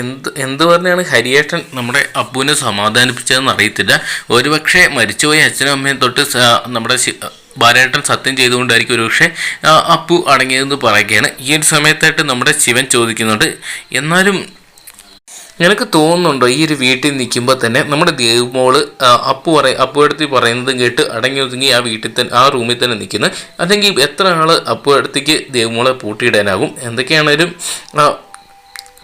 എന്ത് എന്ത് പറഞ്ഞാണ് ഹരിയേട്ടൻ നമ്മുടെ അപ്പുവിനെ സമാധാനിപ്പിച്ചതെന്ന് അറിയത്തില്ല. ഒരുപക്ഷെ മരിച്ചുപോയ അച്ഛനും അമ്മയും തൊട്ട് നമ്മുടെ ഭാരേട്ടൻ സത്യം ചെയ്തുകൊണ്ടായിരിക്കും ഒരുപക്ഷെ അപ്പു അടങ്ങിയതെന്ന് പറയുകയാണ്. ഈ ഒരു സമയത്തായിട്ട് നമ്മുടെ ശിവൻ ചോദിക്കുന്നുണ്ട് എന്നാലും നിനക്ക് തോന്നുന്നുണ്ടോ ഈ ഒരു വീട്ടിൽ നിൽക്കുമ്പോൾ തന്നെ നമ്മുടെ ദേവ്മോൾ അപ്പു പറ അപ്പു അടുത്ത് പറയുന്നതും കേട്ട് അടങ്ങി ഒതുങ്ങി ആ വീട്ടിൽ തന്നെ ആ റൂമിൽ തന്നെ നിൽക്കുന്നത് അല്ലെങ്കിൽ എത്ര ആൾ അപ്പു ദേവമോളെ പൂട്ടിയിടാനാകും? എന്തൊക്കെയാണേലും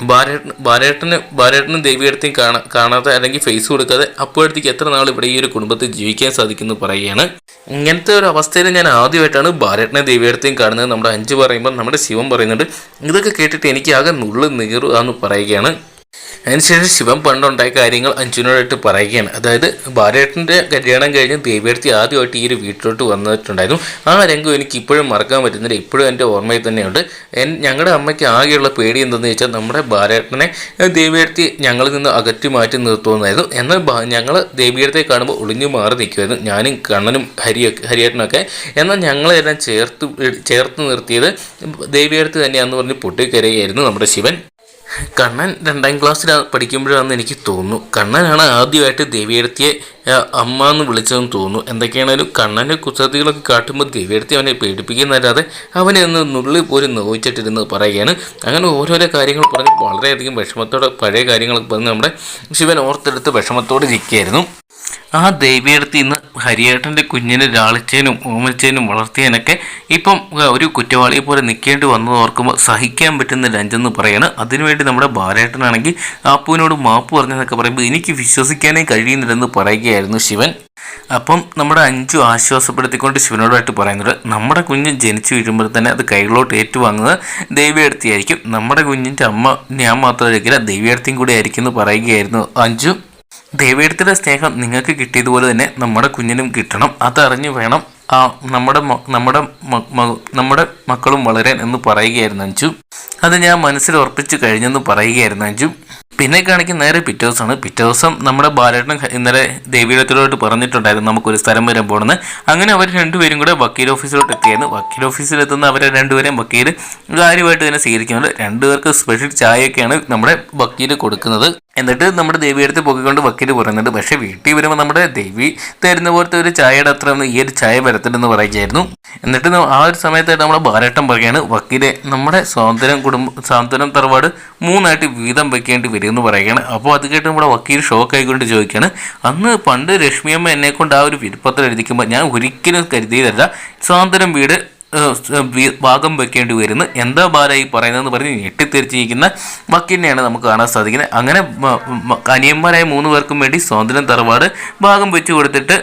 ബാലേട്ടൻ ബാലേട്ടന് ബാലേട്ടനും ദേവിയടുത്തേയും കാണാ കാണാതെ അല്ലെങ്കിൽ ഫേസ് കൊടുക്കാതെ അപ്പോഴത്തേക്ക് എത്ര നാൾ ഇവിടെ ഈ ഒരു കുടുംബത്തിൽ ജീവിക്കാൻ സാധിക്കുന്നു പറയുകയാണ്. ഇങ്ങനത്തെ ഒരു അവസ്ഥയിൽ ഞാൻ ആദ്യമായിട്ടാണ് ബാലേട്ടനെ ദേവിയടുത്തേയും കാണുന്നത്. നമ്മുടെ അഞ്ച് പറയുമ്പോൾ നമ്മുടെ ശിവൻ പറയുന്നുണ്ട് ഇതൊക്കെ കേട്ടിട്ട് എനിക്ക് ആകെ നുള്ളു നീറുകയെന്ന് പറയുകയാണ്. അതിനുശേഷം ശിവൻ പണ്ടുണ്ടായ കാര്യങ്ങൾ അഞ്ജുനോടായിട്ട് പറയുകയാണ്. അതായത് ഭാര്യേട്ടന്റെ കല്യാണം കഴിഞ്ഞ് ദേവിയടുത്തി ആദ്യമായിട്ട് ഈ ഒരു വീട്ടിലോട്ട് വന്നിട്ടുണ്ടായിരുന്നു. ആ രംഗം എനിക്ക് ഇപ്പോഴും മറക്കാൻ പറ്റുന്നില്ല. ഇപ്പോഴും എന്റെ ഓർമ്മയിൽ തന്നെയുണ്ട്. എൻ ഞങ്ങളുടെ അമ്മയ്ക്ക് ആകെയുള്ള പേടി എന്തെന്ന് വെച്ചാൽ നമ്മുടെ ബാലേട്ടനെ ദേവിയടുത്തി ഞങ്ങളിൽ നിന്ന് അകറ്റി മാറ്റി നിർത്തുമെന്നായിരുന്നു. എന്നാൽ ഞങ്ങൾ ദേവിയടുത്തെ കാണുമ്പോൾ ഒളിഞ്ഞു മാറി നിൽക്കുമായിരുന്നു. ഞാനും കണ്ണനും ഹരിയൊക്കെ ഹരിയേട്ടനൊക്കെ. എന്നാൽ ഞങ്ങളെല്ലാം ചേർത്ത് ചേർത്ത് നിർത്തിയത് ദേവിയടുത്ത് തന്നെയാണെന്ന് പറഞ്ഞ് പൊട്ടിക്കരയായിരുന്നു നമ്മുടെ ശിവൻ. കണ്ണൻ രണ്ടാം ക്ലാസ്സിൽ പഠിക്കുമ്പോഴാണെന്ന് എനിക്ക് തോന്നുന്നു. കണ്ണനാണ് ആദ്യമായിട്ട് ദേവിയെടുത്തിയെ അമ്മ എന്ന് വിളിച്ചതെന്ന് തോന്നുന്നു. എന്തൊക്കെയാണേലും കണ്ണന്റെ കുസൃതികളൊക്കെ കാട്ടുമ്പോൾ ദേവിയെടുത്തി അവനെ പേടിപ്പിക്കുന്നല്ലാതെ അവനെ ഒന്ന് നുള്ളി പോലും നോവിച്ചിട്ടിരുന്നത് പറയുകയാണ്. അങ്ങനെ ഓരോരോ കാര്യങ്ങൾ പറഞ്ഞ് വളരെയധികം വിഷമത്തോടെ പഴയ കാര്യങ്ങളൊക്കെ പറഞ്ഞ് നമ്മുടെ ശിവൻ ഓർത്തെടുത്ത് വിഷമത്തോടെ ഇരിക്കുകയായിരുന്നു. ആ ദേവിയെടുത്ത് ഇന്ന് ഹരിയേട്ടന്റെ കുഞ്ഞിനെ ലാളിച്ചേനും ഓമനിച്ചതിനും വളർത്തിയതിനൊക്കെ ഇപ്പം ഒരു കുറ്റവാളിയെ പോലെ നിൽക്കേണ്ടി വന്നത് ഓർക്കുമ്പോൾ സഹിക്കാൻ പറ്റുന്ന ലഞ്ചെന്ന് പറയാണ്. അതിനുവേണ്ടി നമ്മുടെ ബാലേട്ടനാണെങ്കിൽ അപ്പുവിനോട് മാപ്പ് പറഞ്ഞെന്നൊക്കെ പറയുമ്പോൾ എനിക്ക് വിശ്വസിക്കാനേ കഴിയുന്നില്ലെന്ന് പറയുകയായിരുന്നു ശിവൻ. അപ്പം നമ്മുടെ അഞ്ചു ആശ്വാസപ്പെടുത്തിക്കൊണ്ട് ശിവനോടായിട്ട് പറയുന്നത് നമ്മുടെ കുഞ്ഞ് ജനിച്ചു വീഴുമ്പോൾ തന്നെ അത് കൈകളോട്ട് ഏറ്റുവാങ്ങുന്നത് ദൈവയെടുത്തിയായിരിക്കും. നമ്മുടെ കുഞ്ഞിന്റെ അമ്മ ഞാൻ മാത്രമായിരിക്കില്ല ദൈവയെടുത്തിയും കൂടെ ആയിരിക്കും എന്ന് പറയുകയായിരുന്നു അഞ്ചു. ദൈവയുടെ സ്നേഹം നിങ്ങൾക്ക് കിട്ടിയതുപോലെ തന്നെ നമ്മുടെ കുഞ്ഞിനും കിട്ടണം. അതറിഞ്ഞു വേണം ആ നമ്മുടെ നമ്മുടെ നമ്മുടെ മക്കളും വളരാൻ എന്ന് പറയുകയായിരുന്നു അഞ്ചു. അത് ഞാൻ മനസ്സിൽ ഉറപ്പിച്ചു കഴിഞ്ഞെന്ന് പറയുകയായിരുന്നു അഞ്ചു. പിന്നെ കാണിക്കുന്ന നേരെ പിറ്റേ ദിവസമാണ്. പിറ്റേ ദിവസം നമ്മുടെ ബാലേട്ടൻ ഇന്നലെ ദേവീടത്തിലോട്ട് പറഞ്ഞിട്ടുണ്ടായിരുന്നു നമുക്കൊരു സ്ഥലം വരാൻ പോകണമെന്ന് അങ്ങനെ അവർ രണ്ടുപേരും കൂടെ വക്കീൽ ഓഫീസിലോട്ട് എത്തിയായിരുന്നു. വക്കീൽ ഓഫീസിലെത്തുന്ന അവരെ രണ്ടുപേരെയും വക്കീൽ കാര്യമായിട്ട് തന്നെ സ്വീകരിക്കുന്നുണ്ട്. രണ്ടുപേർക്ക് സ്പെഷ്യൽ ചായയൊക്കെയാണ് നമ്മുടെ വക്കീൽ കൊടുക്കുന്നത്. എന്നിട്ട് നമ്മുടെ ദേവിയെടുത്ത് പൊക്കിക്കൊണ്ട് വക്കീൽ പറയുന്നുണ്ട് പക്ഷേ വീട്ടിൽ വരുമ്പോൾ നമ്മുടെ ദേവി തരുന്ന പോലത്തെ ഒരു ചായയുടെ അത്ര ഈ ഒരു ചായ വരത്തില്ലെന്ന് പറയുകയായിരുന്നു. എന്നിട്ട് ആ ഒരു സമയത്തായിട്ട് നമ്മുടെ ബാലേട്ടൻ പറയുകയാണ് വക്കീലെ നമ്മുടെ സ്വാതന്ത്ര്യം കുടുംബ സ്വാതന്ത്ര്യം തറവാട് മൂന്നായിട്ട് വീതം വെക്കേണ്ടി വരും എന്ന് പറയുകയാണ്. അപ്പോൾ അത് കേട്ട് നമ്മുടെ വക്കീൽ ഷോക്ക് ആയിക്കൊണ്ട് ചോദിക്കുകയാണ് അന്ന് പണ്ട് രശ്മിയമ്മ എന്നെ കൊണ്ട് ആ ഒരു വിരുപ്പത്രം എഴുതിക്കുമ്പോൾ ഞാൻ ഒരിക്കലും കരുതിയതല്ല. സ്വാതന്ത്ര്യം വീട് ഭാഗം വെക്കേണ്ടി വരുന്നു. എന്താ ബാല ഈ പറയുന്നതെന്ന് പറഞ്ഞ് ഞെട്ടിത്തെറിച്ചിരിക്കുന്ന വക്കീലിനെയാണ് നമുക്ക് കാണാൻ സാധിക്കുന്നത്. അങ്ങനെ അനിയന്മാരായ മൂന്ന് പേർക്കും വേണ്ടി സ്വാതന്ത്ര്യം തറവാട് ഭാഗം വെച്ചു കൊടുത്തിട്ട്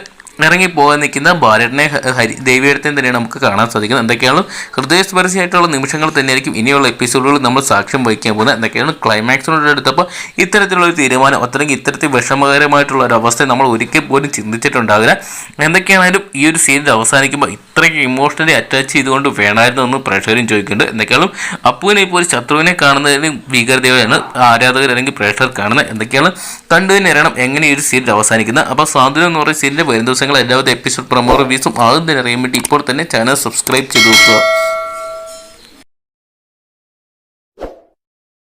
ഇറങ്ങി പോകാൻ നിൽക്കുന്ന ബാലനെ ഹരി ദേവിയെടുത്തേം തന്നെയാണ് നമുക്ക് കാണാൻ സാധിക്കുന്നത്. എന്തൊക്കെയാണ്? ഹൃദയസ്പർശിയായിട്ടുള്ള നിമിഷങ്ങൾ തന്നെയായിരിക്കും ഇനിയുള്ള എപ്പിസോഡുകളിൽ നമ്മൾ സാക്ഷ്യം വഹിക്കാൻ പോകുന്നത്. എന്തൊക്കെയാണ്? ക്ലൈമാക്സിനോട് എടുത്തപ്പോൾ ഇത്തരത്തിലുള്ള ഒരു തീരുമാനം അത്രയും ഇത്തരത്തിൽ വിഷമകരമായിട്ടുള്ള ഒരു അവസ്ഥ നമ്മൾ ഒരിക്കൽ പോലും ചിന്തിച്ചിട്ടുണ്ടാകില്ല. എന്തൊക്കെയാണെങ്കിലും ഈ ഒരു സീരിയൽ അവസാനിക്കുമ്പോൾ ഇത്രയ്ക്ക് ഇമോഷണലി അറ്റാച്ച് ചെയ്തുകൊണ്ട് വേണമായിരുന്നു എന്ന് പ്രേക്ഷകരും ചോദിക്കുന്നുണ്ട്. എന്തൊക്കെയാണ്? അപ്പുവിനെ ഇപ്പോൾ ഒരു ശത്രുവിനെ കാണുന്നതിന് ഭീകരതയാണ് ആരാധകർ അല്ലെങ്കിൽ പ്രേക്ഷകർ കാണുന്നത്. എന്തൊക്കെയാണ്? കണ്ടു തന്നെ അറിയണം എങ്ങനെ ഈ ഒരു സീരിയൽ അവസാനിക്കുന്നത്? അപ്പോൾ സ്വാതന്ത്ര്യം എന്ന് പറയുന്ന സീരിയൽ വരും ദിവസങ്ങൾ എല്ലാവരും എപ്പിസോഡ് പ്രൊമോ റിവ്യൂസും അറിയാൻ വേണ്ടി ഇപ്പോൾ തന്നെ ചാനൽ സബ്സ്ക്രൈബ് ചെയ്ത് നോക്കുക